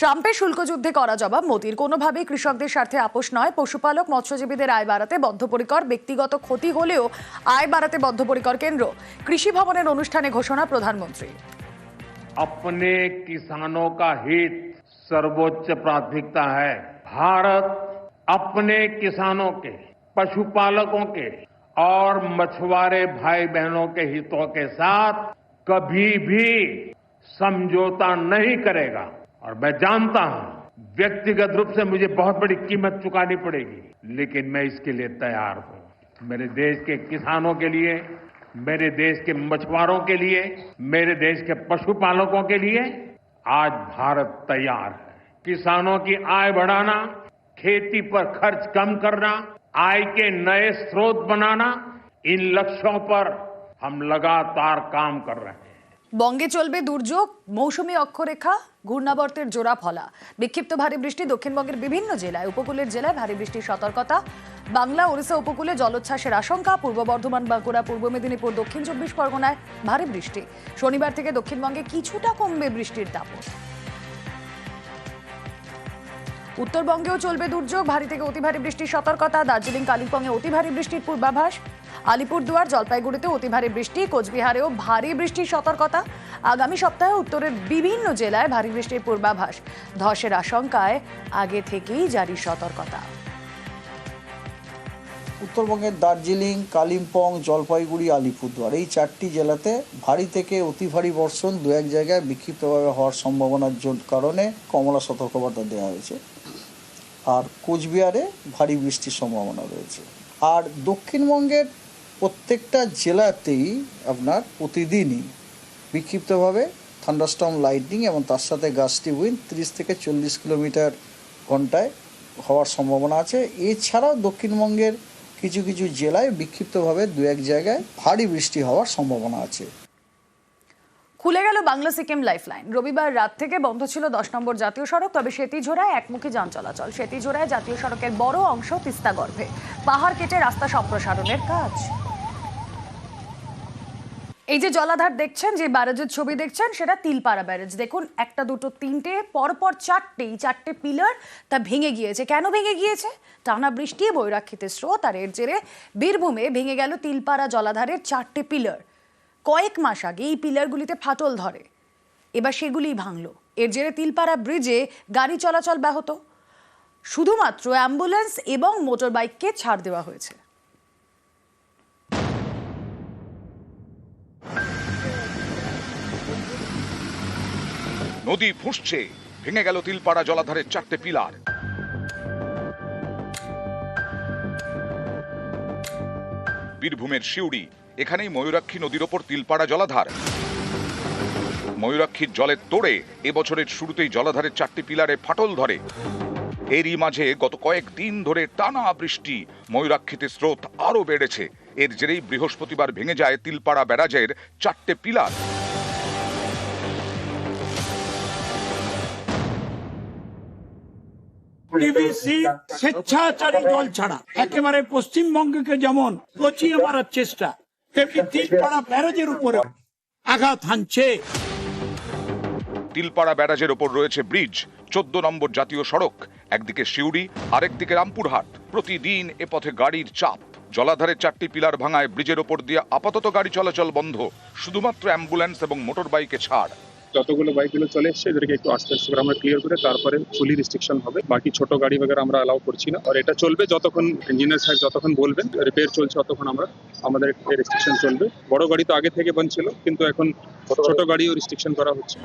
ট্রাম্পের শুল্ক যুদ্ধে করা জবাব মোদির কোনোভাবেই কৃষকদের স্বার্থে আপোষ নয় পশুপালক মৎস্যজীবীদের আয় বাড়াতে বদ্ধপরিকর ব্যক্তিগত ক্ষতি হলেও আয় বাড়াতে বদ্ধপরিকর কেন্দ্র কৃষি ভবনের অনুষ্ঠানে ঘোষণা প্রধানমন্ত্রী अपने किसानों का हित सर्वोच्च प्राथमिकता है भारत अपने किसानों के पशुपालकों के और मछुआरे भाई बहनों के हितों के साथ कभी भी समझौता नहीं करेगा और मैं जानता हूँ, व्यक्तिगत रूप से मुझे बहुत बड़ी कीमत चुकानी पड़ेगी, लेकिन मैं इसके लिए तैयार हूँ। मेरे देश के किसानों के लिए, मेरे देश के मछुआरों के लिए, मेरे देश के पशुपालकों के लिए आज भारत तैयार है। किसानों की आय बढ़ाना, खेती पर खर्च कम करना, आय के नए स्रोत बनाना, इन लक्ष्यों पर हम लगातार काम कर रहे हैं। বঙ্গে চলবে দুর্যোগ, মৌসুমী অক্ষরেখা, ঘূর্ণাবর্তের জোড়া ফলা বিক্ষিপ্ত ভারী বৃষ্টি দক্ষিণবঙ্গের বিভিন্ন জেলায়, উপকূলের জেলায় ভারী বৃষ্টির সতর্কতা। বাংলা, ওড়িশা উপকূলে জলোচ্ছ্বাসের আশঙ্কা, পূর্ব বর্ধমান, বাঁকুড়া, পূর্ব মেদিনীপুর, দক্ষিণ চব্বিশ পরগনায় ভারী বৃষ্টি। শনিবার থেকে দক্ষিণবঙ্গে কিছুটা কমবে বৃষ্টির দাপট উত্তরবঙ্গেও চলবে দুর্যোগ। ভারী থেকে অতি ভারী বৃষ্টির সতর্কতা। দার্জিলিং, কালিম্পংয়ে অতি ভারী বৃষ্টির পূর্বাভাস। আলিপুরদুয়ার, জলপাইগুড়িতে অতি ভারী বৃষ্টি। কোচবিহারেও ভারী বৃষ্টির সতর্কতা। আগামী সপ্তাহে উত্তরের বিভিন্ন জেলায় ভারী বৃষ্টির পূর্বাভাস। ধসের আশঙ্কায় আগে থেকেই জারি সতর্কতা। উত্তরবঙ্গের দার্জিলিং, কালিম্পং, জলপাইগুড়ি, আলিপুরদুয়ার এই চারটি জেলাতে ভারী থেকে অতি ভারী বর্ষণ দু এক জায়গায় বিক্ষিপ্তভাবে হওয়ার সম্ভাবনার কারণে কমলা সতর্কবার্তা দেওয়া হয়েছে। আর কোচবিহারে ভারী বৃষ্টির সম্ভাবনা রয়েছে। আর দক্ষিণবঙ্গের প্রত্যেকটা জেলাতেই আপনার প্রতিদিনই বিক্ষিপ্তভাবে থান্ডারস্টম লাইটিং এবং তার সাথে গাছটি উইন তিরিশ থেকে চল্লিশ কিলোমিটার ঘন্টায় হওয়ার সম্ভাবনা আছে। এছাড়াও দক্ষিণবঙ্গের কিছু কিছু জেলায় বিক্ষিপ্তভাবে দু এক জায়গায় ভারী বৃষ্টি হওয়ার সম্ভাবনা আছে। খুলে গেল বাংলা সিকিম লাইফলাইন। রবিবার রাত থেকে বন্ধ ছিল দশ নম্বর জাতীয় সড়ক, তবে সেতিঝোড়ায় একমুখী যান চলাচল সেতিঝোড়ায় জাতীয় সড়কের বড় অংশ তিস্তা গর্ভে। পাহাড় কেটে রাস্তা সম্প্রসারণের কাজ। এই যে জলাধার দেখছেন, যে ব্যারেজের ছবি দেখছেন, সেটা তিলপাড়া ব্যারেজ। দেখুন, একটা, দুটো, তিনটে, পরপর চারটে চারটে পিলার তা ভেঙে গিয়েছে। কেন ভেঙে গিয়েছে? টানা বৃষ্টি, বৈরাক্ষিতে স্রোত, আর এর জেরে বীরভূমে ভেঙে গেল তিলপাড়া জলাধারের চারটে পিলার। কয়েক মাস আগে এই পিলারগুলিতে ফাটল ধরে। এবার সেগুলিই ভাঙলো। এর জেরে তিলপাড়া ব্রিজে গাড়ি চলাচল ব্যাহত। শুধুমাত্র অ্যাম্বুলেন্স এবং মোটর বাইককে ছাড় দেওয়া হয়েছে। নদী ফুঁসছে। ভেঙে গেল তিলপাড়া জলাধারের চারটে পিলার। বীরভূমের শিউড়ি এখানেই ময়ূরাক্ষী নদীর ওপর তিলপাড়া জলাধার। ময়ূরাক্ষীর জলের তোড়ে এবছরের শুরুতেই জলাধারের চারটি পিলারে ফাটল ধরে। এরই মাঝে গত কয়েক দিন ধরে টানা বৃষ্টি ময়ূরাক্ষীতে স্রোত আরও বেড়েছে। এর জেরেই বৃহস্পতিবার ভেঙে যায় তিলপাড়া ব্যারাজের চারটে পিলার। স্বেচ্ছাচারী দল ছাড়া একেবারে পশ্চিমবঙ্গকে যেমন পচিয়ে মারার চেষ্টা তিলপাড়া ব্যারাজের উপর রয়েছে ব্রিজ চোদ্দ নম্বর জাতীয় সড়ক, একদিকে শিউড়ি আরেকদিকে রামপুরহাট। প্রতিদিন এ পথে গাড়ির চাপ। জলাধারে চারটি পিলার ভাঙায় ব্রিজের ওপর দিয়ে আপাতত গাড়ি চলাচল বন্ধ। শুধুমাত্র অ্যাম্বুলেন্স এবং মোটর বাইকে ছাড়। যতগুলো বাইকগুলো চলে এসছে, এদেরকে একটু আস্তে আস্তে করে আমরা ক্লিয়ার করে তারপরে ফুলি রিস্ট্রিকশন হবে। বাকি ছোট গাড়ি বগেরা আমরা অ্যালাউ করছি না। আর এটা চলবে যতক্ষণ ইঞ্জিনিয়ার সাহেব যতক্ষণ বলবেন রিপেয়ার চলছে ততক্ষণ আমরা, আমাদের রেস্ট্রিকশন চলবে। বড় গাড়ি তো আগে থেকে বন্ধ ছিল কিন্তু এখন ছোট গাড়িও রিস্ট্রিকশন করা হচ্ছে।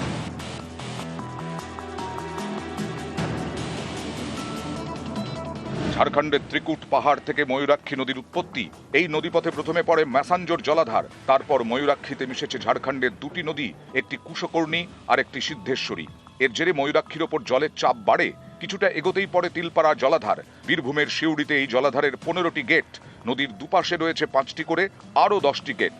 ঝাড়খণ্ডের ত্রিকুট পাহাড় থেকে ময়ূরাক্ষী নদীর উৎপত্তি। এই নদীপথে প্রথমে পড়ে ম্যাসাঞ্জোর জলাধার, তারপর ময়ূরাক্ষীতে মিশেছে ঝাড়খণ্ডের দুটি নদী, একটি কুশকর্ণী আর একটি সিদ্ধেশ্বরী। এর জেরে ময়ূরাক্ষীর ওপর জলের চাপ বাড়ে। কিছুটা এগোতেই পড়ে তিলপাড়া জলাধার। বীরভূমের শিউড়িতে এই জলাধারের পনেরোটি গেট। নদীর দুপাশে রয়েছে পাঁচটি করে, আরও দশটি গেট।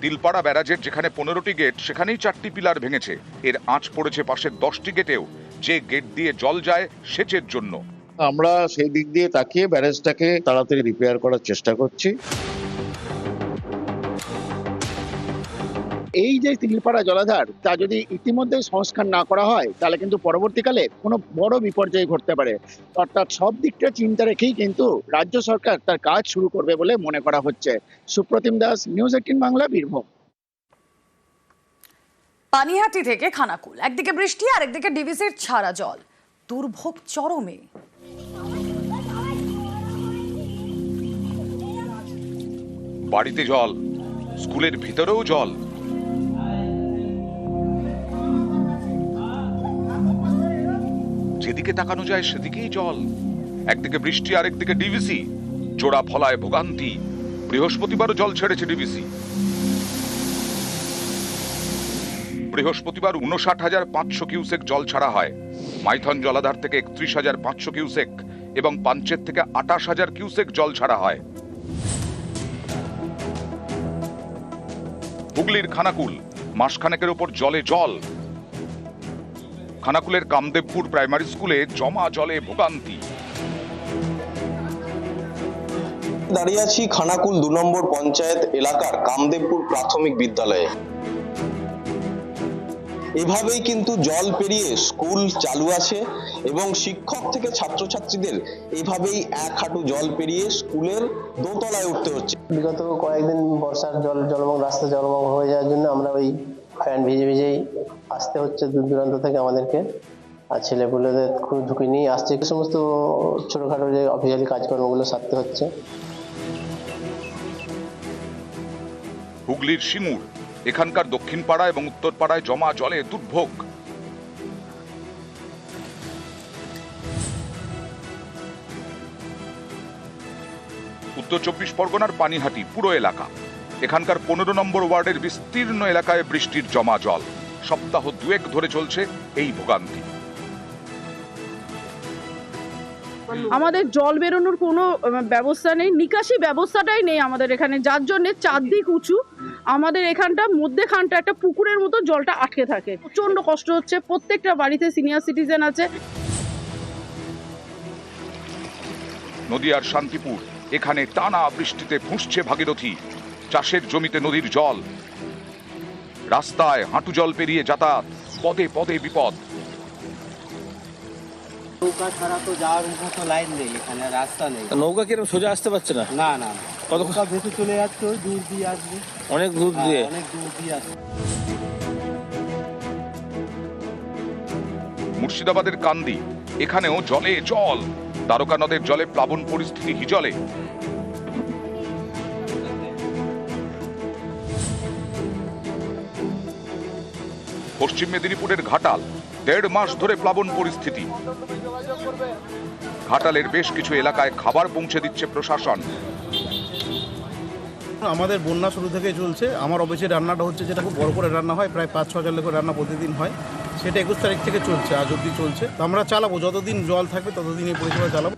তিলপাড়া ব্যারাজের যেখানে পনেরোটি গেট, সেখানেই চারটি পিলার ভেঙেছে। এর আঁচ পড়েছে পাশের দশটি গেটেও। যে গেট দিয়ে জল যায়, সেচের জন্য। আমরা সেই দিক দিয়ে তাকিয়ে ব্যারেজটাকে তাড়াতাড়ি রিপেয়ার করার চেষ্টা করছি। এই যে তিলপাড়া জলাধার তা যদি ইতিমধ্যে সংস্কার না করা হয় তাহলে কিন্তু পরবর্তীকালে কোনো বড় বিপর্যয় ঘটতে পারে। অর্থাৎ সব দিকটা চিন্তা রেখেই কিন্তু রাজ্য সরকার তার কাজ শুরু করবে বলে মনে করা হচ্ছে। Supratim Das news eighteen Bangla Birbhum. Panihati থেকে খানাকুল একদিকে বৃষ্টি আর একদিকে ডিভিসির ছাড়া জল। দুর্ভোগ চরমে। বাড়িতে জল, স্কুলের ভিতরেও জল। যেদিকে তাকানো যায় সেদিকেই জল। একদিকে বৃষ্টি আর একদিকে ডিভিসি জোড়া ফলায় ভোগান্তি। বৃহস্পতিবারও জল ছেড়েছে ডিভিসি বৃহস্পতিবার উনষাট হাজার পাঁচশো কিউসেক জল ছাড়া হয়। মাইথন জলাধার থেকে একত্রিশ হাজার পাঁচশো কিউসেক এবং পাঞ্চের থেকে আটাশ হাজার কিউসেক জল ছাড়া হয়। হুগলির খানাকুল। মাসখানেকের ওপর জলে জল। খানাকুলের কামদেবপুর প্রাইমারি স্কুলে জমা জলে ভোগান্তি। দাঁড়িয়ে আছি খানাকুল দু নম্বর পঞ্চায়েত এলাকার কামদেবপুর প্রাথমিক বিদ্যালয়ে। এভাবেই কিন্তু জল পেরিয়ে স্কুল চালু আছে এবং শিক্ষক থেকে ছাত্রছাত্রীদের এভাবেই এক হাঁটু জল পেরিয়ে স্কুলের দোতলায় উঠতে হচ্ছে। বিগত কয়েকদিন বর্ষার জল জলমগ্ন রাস্তা জলমগ্ন হয়ে যাওয়ার জন্য আমরা ওই ফ্যান ভিজে ভিজেই আসতে হচ্ছে দূর দূরান্ত থেকে আমাদেরকে। আর ছেলেপুলেদের খুব ঝুঁকি নিয়ে আসছে। এই সমস্ত ছোটোখাটো যে অফিসিয়ালি কাজকর্মগুলো সারতে হচ্ছে। হুগলির সিঙ্গুর এখানকার দক্ষিণ পাড়া এবং উত্তর পাড়ায় জমা জলে দুর্ভোগ। উত্তর চব্বিশ পরগনার পানিহাটি, পুরো এলাকা। এখানকার পনেরো নম্বর ওয়ার্ডের বিস্তীর্ণ এলাকায় বৃষ্টির জমা জল। সপ্তাহ দুয়েক ধরে চলছে এই ভোগান্তি। আমাদের জল বেরোনোর কোনো ব্যবস্থা নেই, নিকাশি ব্যবস্থাটাই নেই আমাদের এখানে, যার জন্য চারদিক উঁচু। আমাদের এখানটা মধ্যেখানটা একটা পুকুরের মতো জলটা আটকে থাকে। প্রচণ্ড কষ্ট হচ্ছে প্রত্যেকটা বাড়িতে সিনিয়র সিটিজেন আছে। নদিয়ার শান্তিপুর এখানে টানা বৃষ্টিতে ফুঁসছে ভাগীরথী। চাষের জমিতে নদীর জল। রাস্তায় হাঁটু জল পেরিয়ে যাতায়াত পদে পদে বিপদ। নৌকা ছাড়া তো যাওয়ার মতো লাইন নেই এখানে রাস্তা নেই। নৌকা কীরকম সোজা আসতে পারছে না? না না। কত ভেসে চলে যাচ্ছে ওই দূর দিয়ে আসবে। অনেক দূর দিয়ে? হ্যাঁ, অনেক দূর দিয়ে আসবে। মুর্শিদাবাদের কান্দি এখানেও জলে জল। দ্বারকা নদের জলে প্লাবন পরিস্থিতি হিজলে। পশ্চিম মেদিনীপুরের ঘাটাল দেড় মাস ধরে প্লাবন পরিস্থিতি। ঘাটালের বেশ কিছু এলাকায় খাবার পৌঁছে দিচ্ছে প্রশাসন। আমাদের বন্যা শুরু থেকে চলছে। আমার অফিসে রান্নাটা হচ্ছে যেটা খুব বড় করে রান্না হয়, প্রায় পাঁচ, ছ হাজার লোকের রান্না প্রতিদিন হয়। সেটা একুশ তারিখ থেকে চলছে, আজ অব্দি চলছে। তো আমরা চালাবো, যতদিন জল থাকবে ততদিন এই পরিষেবা চালাবো।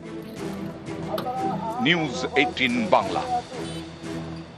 News eighteen Bangla.